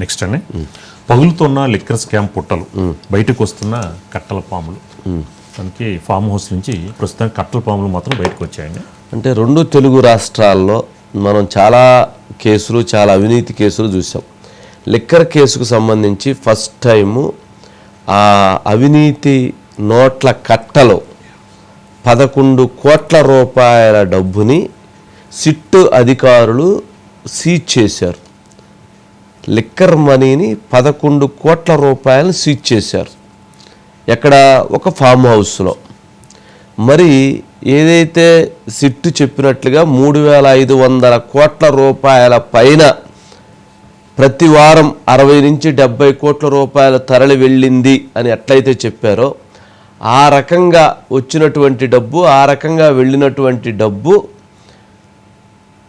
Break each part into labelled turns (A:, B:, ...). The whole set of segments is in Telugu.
A: నెక్స్ట్ అండి. పగులుతున్న లిక్కర్ స్కామ్ పుట్టలు. బయటకు వస్తున్న కట్టల పాములు. దానికి ఫామ్ హౌస్ నుంచి ప్రస్తుతం కట్టల పాములు మాత్రం బయటకు వచ్చాయండి.
B: అంటే రెండు తెలుగు రాష్ట్రాల్లో మనం చాలా కేసులు చాలా అవినీతి కేసులు చూసాం. లిక్కర్ కేసుకు సంబంధించి ఫస్ట్ టైము ఆ అవినీతి నోట్ల కట్టలో పదకొండు కోట్ల రూపాయల డబ్బుని సిట్టు అధికారులు సీజ్ చేశారు. లిక్కర్ మనీని పదకొండు కోట్ల రూపాయలు సీజ్ చేశారు. ఎక్కడ? ఒక ఫామ్ హౌస్లో. మరి ఏదైతే సిట్టు చెప్పినట్లుగా మూడు వేల ఐదు వందల కోట్ల రూపాయల పైన ప్రతి వారం అరవై నుంచి డెబ్బై కోట్ల రూపాయలు తరలి వెళ్ళింది అని ఎట్లయితే చెప్పారో ఆ రకంగా వచ్చినటువంటి డబ్బు ఆ రకంగా వెళ్ళినటువంటి డబ్బు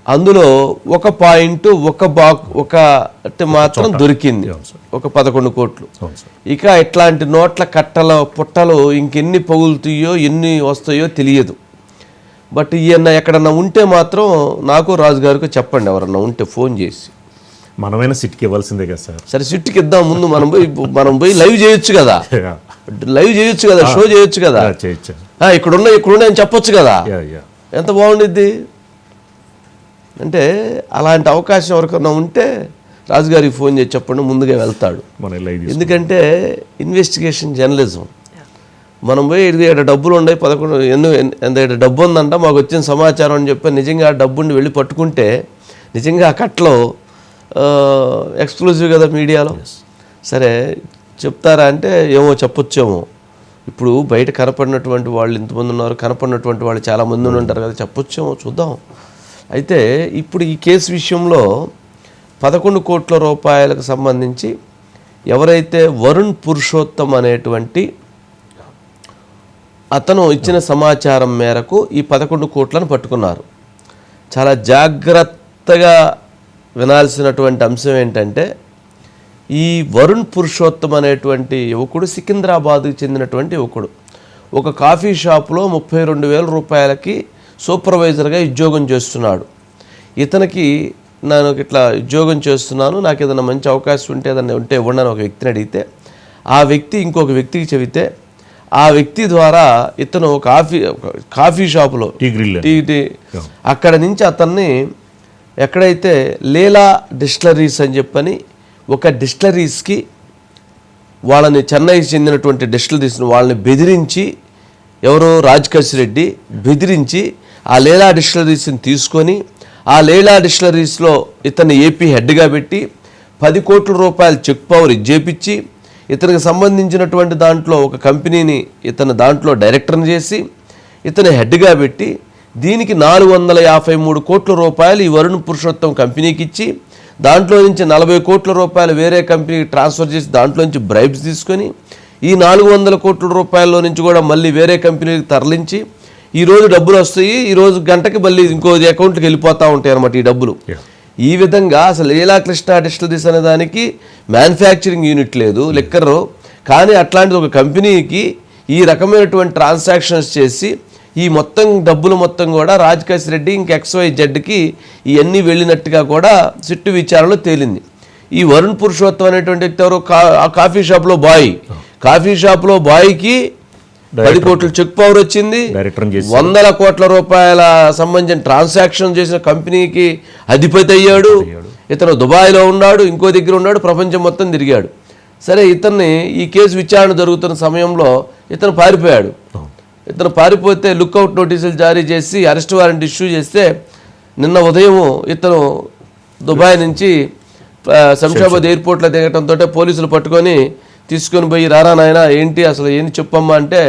B: అందులో ఒక పాయింట్ ఒక బా ఒక మాత్రం దొరికింది. ఒక పదకొండు కోట్లు. ఇక ఇట్లాంటి నోట్ల కట్టల పుట్టలు ఇంకెన్ని పగులుతాయో ఎన్ని వస్తాయో తెలియదు. బట్ ఈయన ఎక్కడన్నా ఉంటే మాత్రం నాకు రాజుగారికి చెప్పండి ఎవరన్నా ఉంటే ఫోన్ చేసి.
A: మనమైనా సిట్కి ఇవ్వాల్సిందే కదా సార్.
B: సరే సిట్టుకి ఇద్దాం ముందు మనం పోయి మనం పోయి లైవ్ చేయొచ్చు కదా. లైవ్ చేయొచ్చు కదా షో చేయొచ్చు కదా. ఆ, ఇక్కడున్న ఇక్కడున్న అని చెప్పొచ్చు కదా. ఎంత బాగుండిద్ది? అంటే అలాంటి అవకాశం ఎవరికన్నా ఉంటే రాజుగారికి ఫోన్ చేసి చెప్పండి ముందుగా వెళ్తాడు. ఎందుకంటే ఇన్వెస్టిగేషన్ జర్నలిజం మనం పోయి ఇది ఇక్కడ డబ్బులు ఉన్నాయి పదకొండు ఎన్నో ఎంత డబ్బు ఉందంట మాకు వచ్చిన సమాచారం అని చెప్పి నిజంగా ఆ డబ్బుని వెళ్ళి పట్టుకుంటే నిజంగా ఆ కట్లో ఎక్స్క్లూజివ్ కదా మీడియాలో? సరే చెప్తారా అంటే ఏమో చెప్పొచ్చేమో. ఇప్పుడు బయట కనపడినటువంటి వాళ్ళు ఇంతమంది ఉన్నారు కనపడినటువంటి వాళ్ళు చాలామంది ఉంటారు కదా చెప్పొచ్చేమో చూద్దాం. అయితే ఇప్పుడు ఈ కేసు విషయంలో పదకొండు కోట్ల రూపాయలకు సంబంధించి ఎవరైతే వరుణ్ పురుషోత్తం అనేటువంటి అతను ఇచ్చిన సమాచారం మేరకు ఈ పదకొండు కోట్లను పట్టుకున్నారు. చాలా జాగ్రత్తగా వినాల్సినటువంటి అంశం ఏంటంటే ఈ వరుణ్ పురుషోత్తం అనేటువంటి యువకుడు సికింద్రాబాద్కి చెందినటువంటి యువకుడు. ఒక కాఫీ షాప్లో ముప్పై రెండు వేల రూపాయలకి సూపర్వైజర్గా ఉద్యోగం చేస్తున్నాడు. ఇతనికి నేను ఇట్లా ఉద్యోగం చేస్తున్నాను నాకు ఏదైనా మంచి అవకాశం ఉంటే ఏదైనా ఉంటే ఇవ్వండి అని ఒక వ్యక్తిని అడిగితే ఆ వ్యక్తి ఇంకొక వ్యక్తికి చెబితే ఆ వ్యక్తి ద్వారా ఇతను కాఫీ కాఫీ షాపులో
A: టీ
B: అక్కడ నుంచి అతన్ని ఎక్కడైతే లీలా డిస్టిలరీస్ అని చెప్పని ఒక డిస్టిలరీస్కి వాళ్ళని చెన్నైకి చెందినటువంటి డిస్టిలరీస్ని వాళ్ళని బెదిరించి ఎవరో రాజకేశ్ రెడ్డి బెదిరించి ఆ లీలా డిస్టిలరీస్ని తీసుకొని ఆ లీలా డిస్టిలరీస్లో ఇతన్ని ఏపీ హెడ్గా పెట్టి పది కోట్ల రూపాయల చెక్ పవర్ ఇచ్చేపించి ఇతనికి సంబంధించినటువంటి దాంట్లో ఒక కంపెనీని ఇతను దాంట్లో డైరెక్టర్ని చేసి ఇతను హెడ్గా పెట్టి దీనికి నాలుగు వందల యాభై మూడు కోట్ల రూపాయలు ఈ వరుణ్ పురుషోత్తం కంపెనీకి ఇచ్చి దాంట్లో నుంచి నలభై కోట్ల రూపాయలు వేరే కంపెనీకి ట్రాన్స్ఫర్ చేసి దాంట్లో నుంచి బ్రైబ్స్ తీసుకొని ఈ నాలుగు వందల కోట్ల రూపాయల్లో నుంచి కూడా మళ్ళీ వేరే కంపెనీకి తరలించి ఈ రోజు డబ్బులు వస్తాయి ఈ రోజు గంటకి మళ్ళీ ఇంకో అకౌంట్కి వెళ్ళిపోతూ ఉంటాయి అన్నమాట ఈ డబ్బులు. ఈ విధంగా అసలు లీలాకృష్ణ డిస్టిలరీస్ అనే దానికి మ్యానుఫ్యాక్చరింగ్ యూనిట్ లేదు లిక్కర్ కానీ అట్లాంటిది ఒక కంపెనీకి ఈ రకమైనటువంటి ట్రాన్సాక్షన్స్ చేసి ఈ మొత్తం డబ్బులు మొత్తం కూడా రాజకేశ్ రెడ్డి ఇంక ఎక్స్వై జెడ్కి ఇవన్నీ వెళ్ళినట్టుగా కూడా సిట్టు విచారణలో తేలింది. ఈ వరుణ్ పురుషోత్తం అనేటువంటి వ్యక్తి ఎవరు కాఫీ షాప్లో బాయ్. కాఫీ షాప్లో బాయ్కి పది కోట్ల చెక్ పవర్ వచ్చింది. వందల కోట్ల రూపాయల సంబంధించిన ట్రాన్సాక్షన్ చేసిన కంపెనీకి అధిపతి అయ్యాడు. ఇతను దుబాయ్లో ఉన్నాడు ఇంకో దగ్గర ఉన్నాడు ప్రపంచం మొత్తం తిరిగాడు. సరే ఇతన్ని ఈ కేసు విచారణ జరుగుతున్న సమయంలో ఇతను పారిపోయాడు. ఇతను పారిపోతే లుక్అవుట్ నోటీసులు జారీ చేసి అరెస్ట్ వారెంట్ ఇష్యూ చేస్తే నిన్న ఉదయం ఇతను దుబాయ్ నుంచి శంషాబాద్. ఎయిర్పోర్ట్లో దిగటంతో పోలీసులు పట్టుకొని తీసుకొని పోయి రారా నాయన ఏంటి అసలు ఏంటి చెప్పమ్మా? అంటే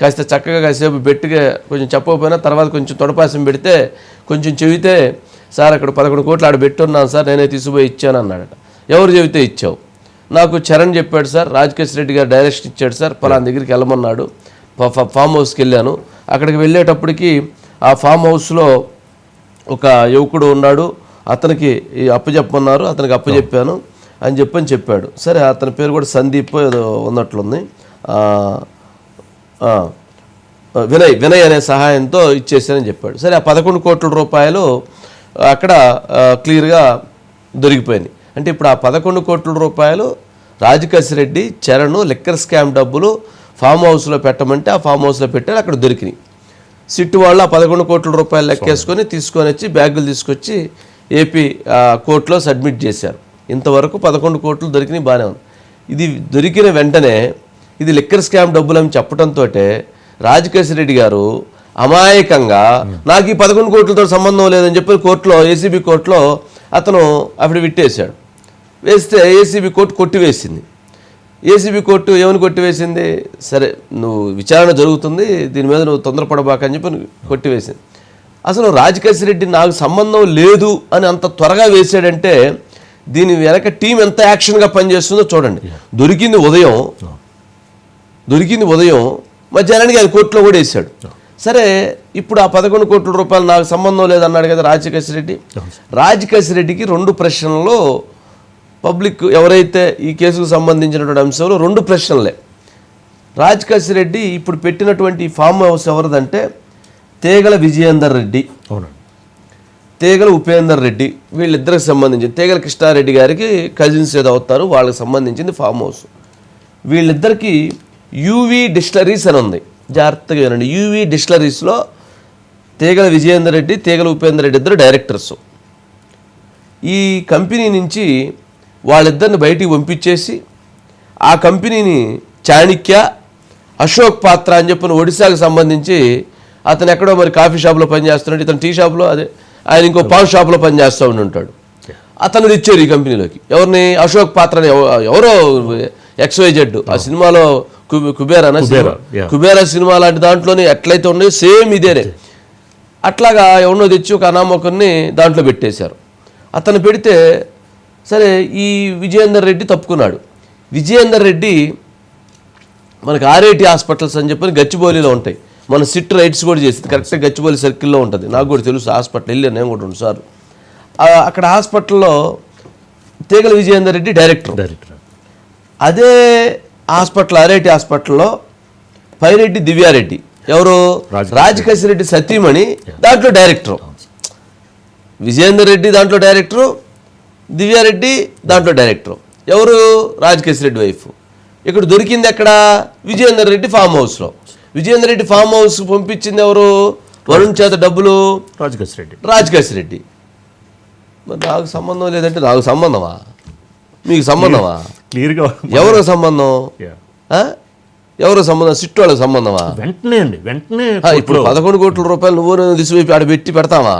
B: కాస్త చక్కగా కాసేపు బెట్టిగా కొంచెం చెప్పకపోయినా తర్వాత కొంచెం తొడపాసం పెడితే కొంచెం చెబితే సార్ అక్కడ పదకొండు కోట్లు ఆడ పెట్టున్నాను సార్ నేనే తీసుకుపోయి ఇచ్చాను అన్నాడట. ఎవరు చెబితే ఇచ్చావు? నాకు చరణ్ చెప్పాడు సార్ రాజకేశ్ రెడ్డి గారు డైరెక్షన్ ఇచ్చాడు సార్ పలానా దగ్గరికి వెళ్ళమన్నాడు. ఫామ్ హౌస్కి వెళ్ళాను. అక్కడికి వెళ్ళేటప్పటికి ఆ ఫామ్ హౌస్లో ఒక యువకుడు ఉన్నాడు. అతనికి ఈ అప్పచెప్పమన్నారు అతనికి అప్పచెప్పాను అని చెప్పని చెప్పాడు. సరే అతని పేరు కూడా సందీప్ ఏదో ఉన్నట్లుంది. వినయ్ వినయ్ అనే సహాయంతో ఇచ్చేసానని చెప్పాడు. సరే ఆ పదకొండు కోట్ల రూపాయలు అక్కడ క్లియర్గా దొరికిపోయినాయి. అంటే ఇప్పుడు ఆ పదకొండు కోట్ల రూపాయలు రాజకాశి రెడ్డి చరణ్ లిక్కర్ స్కామ్ డబ్బులు ఫామ్ హౌస్లో పెట్టమంటే ఆ ఫామ్ హౌస్లో పెట్టారు అక్కడ దొరికినాయి. సిట్టు వాళ్ళు ఆ పదకొండు కోట్ల రూపాయలు లెక్కేసుకొని తీసుకొని వచ్చి బ్యాగులు తీసుకొచ్చి ఏపీ కోర్టులో సబ్మిట్ చేశారు. ఇంతవరకు పదకొండు కోట్లు దొరికినాయి బాగానే ఉంది. ఇది దొరికిన వెంటనే ఇది లిక్కర్ స్కామ్ డబ్బులు అని చెప్పడంతో రాజకేశ్వర రెడ్డి గారు అమాయకంగా నాకు ఈ పదకొండు కోట్లతో సంబంధం లేదని చెప్పి కోర్టులో ఏసీబీ కోర్టులో అతను అఫిడవిట్ వేశాడు వేస్తే ఏసీబీ కోర్టు కొట్టివేసింది. ఏసీబీ కోర్టు ఏమని కొట్టివేసింది? సరే నువ్వు విచారణ జరుగుతుంది దీని మీద నువ్వు తొందరపడబాక అని చెప్పి కొట్టివేసింది. అసలు రాజకేశ్వర రెడ్డి నాకు సంబంధం లేదు అని అంత త్వరగా వేసాడంటే దీని వెనక టీం ఎంత యాక్షన్గా పనిచేస్తుందో చూడండి. దొరికింది ఉదయం. దొరికింది ఉదయం. మధ్యాహ్నానికి అది కోర్టులో కూడా వేసాడు సరే ఇప్పుడు ఆ పదకొండు కోట్ల రూపాయలు నాకు సంబంధం లేదన్నాడు కదా రాజకేశ్ రెడ్డి. రాజకేశ్ రెడ్డికి రెండు ప్రశ్నల్లో పబ్లిక్ ఎవరైతే ఈ కేసుకు సంబంధించినటువంటి అంశంలో రెండు ప్రశ్నలే. రాజకేశ్ రెడ్డి ఇప్పుడు పెట్టినటువంటి ఫామ్ హౌస్ ఎవరిదంటే తేగల విజయేందర్ రెడ్డి.
A: అవునండి.
B: తేగల ఉపేందర్ రెడ్డి వీళ్ళిద్దరికి సంబంధించి తేగల కృష్ణారెడ్డి గారికి కజిన్స్ ఏదో అవుతారు వాళ్ళకి సంబంధించింది ఫామ్ హౌస్ వీళ్ళిద్దరికి యూవీ డిస్టలరీస్ అని ఉంది. జాగ్రత్తగా వినండి. యూవీ డిస్టలరీస్లో తేగల విజయేందర్ రెడ్డి తేగల ఉపేందర్ రెడ్డి ఇద్దరు డైరెక్టర్స్ ఈ కంపెనీ నుంచి వాళ్ళిద్దరిని బయటికి పంపించేసి ఆ కంపెనీని చాణిక్య అశోక్ పాత్ర అని చెప్పిన ఒడిశాకు సంబంధించి అతను ఎక్కడో మరి కాఫీ షాప్లో పనిచేస్తున్నాడు ఇతను టీ షాప్లో అదే ఆయన ఇంకో పాన్ షాప్లో పనిచేస్తూ ఉండి ఉంటాడు. అతను తెచ్చారు ఈ కంపెనీలోకి. ఎవరిని? అశోక్ పాత్రని ఎవ- ఎవరో ఎక్స్వైజెడ్. ఆ సినిమాలో?
A: కుబేరా.
B: కుబేరా సినిమా లాంటి దాంట్లోనే ఎట్లయితే ఉన్నాయో సేమ్ ఇదేనే. అట్లాగా ఎవరినో తెచ్చి ఒక అనామకుని దాంట్లో పెట్టేశారు. అతను పెడితే సరే ఈ విజయేందర్ రెడ్డి తప్పుకున్నాడు. విజయేందర్ రెడ్డి మనకి ఆర్ఐటి హాస్పిటల్స్ అని చెప్పని గచ్చిబౌలిలో ఉంటాయి. మన సిట్ రైట్స్ కూడా చేసింది. కరెక్ట్గా గచ్చిబౌలి సర్కిల్లో ఉంటుంది. నాకు కూడా తెలుసు హాస్పిటల్ వెళ్ళాను నేను కూడా రెండు సార్లు. అక్కడ హాస్పిటల్లో తేగల విజయేందర్ రెడ్డి డైరెక్టర్.
A: డైరెక్టర్.
B: అదే హాస్పిటల్ ఆర్ఐటి హాస్పిటల్లో పైరెడ్డి దివ్యారెడ్డి. ఎవరు? రెడ్డి సతీమణి దాంట్లో డైరెక్టర్. విజయేందర్ రెడ్డి దాంట్లో డైరెక్టరు దివ్యారెడ్డి దాంట్లో డైరెక్టర్. ఎవరు? రెడ్డి వైఫ్. ఇక్కడ దొరికింది ఎక్కడ? విజయేందర్ రెడ్డి ఫామ్ హౌస్లో. విజయేందర్ రెడ్డి ఫామ్ హౌస్ పంపించింది ఎవరు? వరుణ్ చేత డబ్బులు?
A: రాజకేశ్ రెడ్డి.
B: రాజకేశ్ రెడ్డి. మరి నాకు సంబంధం లేదంటే నాకు సంబంధమా? మీకు సంబంధమా?
A: క్లియర్గా
B: ఎవరు సంబంధం? ఎవరు సంబంధం? సిట్టు వాళ్ళకి సంబంధమా?
A: వెంటనే అండి వెంటనే
B: ఇప్పుడు పదకొండు కోట్ల రూపాయలు నువ్వు నేను తీసిపోయి ఆడ పెట్టి పెడతావా?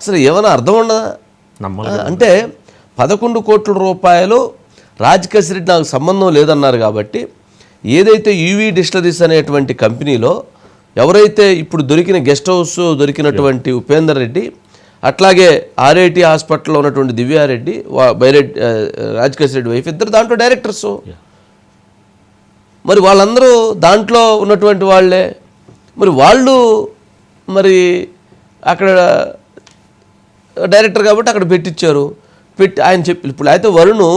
B: అసలు ఏమైనా అర్థం ఉండదా? అంటే పదకొండు కోట్ల రూపాయలు రాజకేశ్ రెడ్డి నాకు సంబంధం లేదన్నారు కాబట్టి ఏదైతే యూవీ డిస్టిలరీస్ అనేటువంటి కంపెనీలో ఎవరైతే ఇప్పుడు దొరికిన గెస్ట్ హౌస్ దొరికినటువంటి ఉపేందర్ రెడ్డి అట్లాగే ఆర్ఐటి హాస్పిటల్లో ఉన్నటువంటి దివ్యారెడ్డి బైరెడ్డి రాజకేశ్ రెడ్డి వైఫ్ ఇద్దరు దాంట్లో డైరెక్టర్స్. మరి వాళ్ళందరూ దాంట్లో ఉన్నటువంటి వాళ్ళే. మరి వాళ్ళు మరి అక్కడ డైరెక్టర్ కాబట్టి అక్కడ పెట్టించారు పెట్టి ఆయన చెప్పి ఇప్పుడు అయితే వరుణ్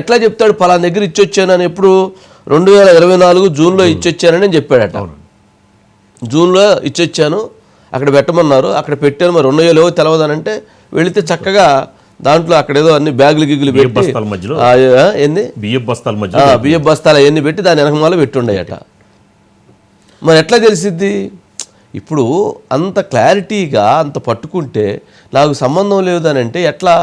B: ఎట్లా చెప్తాడు పలానా దగ్గర ఇచ్చొచ్చానని ఎప్పుడు రెండు వేల ఇరవై నాలుగు జూన్లో ఇచ్చొచ్చానని చెప్పాడట. జూన్లో ఇచ్చొచ్చాను అక్కడ పెట్టమన్నారు అక్కడ పెట్టాను మరి ఉన్నాయో లేవో తెలవదనంటే వెళితే చక్కగా దాంట్లో అక్కడ ఏదో అన్ని బ్యాగులు గిగులు పెట్టి
A: బస్తాల మధ్యలో?
B: ఆ, ఆ, ఏంది
A: బియ్యం బస్తాల మధ్య
B: ఆ, బియ్యం బస్తాలు అవన్నీ పెట్టి దాని వెనకమాల పెట్టుండయట. మరి ఎట్లా తెలిసిద్ది? ఇప్పుడు అంత క్లారిటీగా అంత పట్టుకుంటే నాకు సంబంధం లేదు అని అంటే ఎట్లా?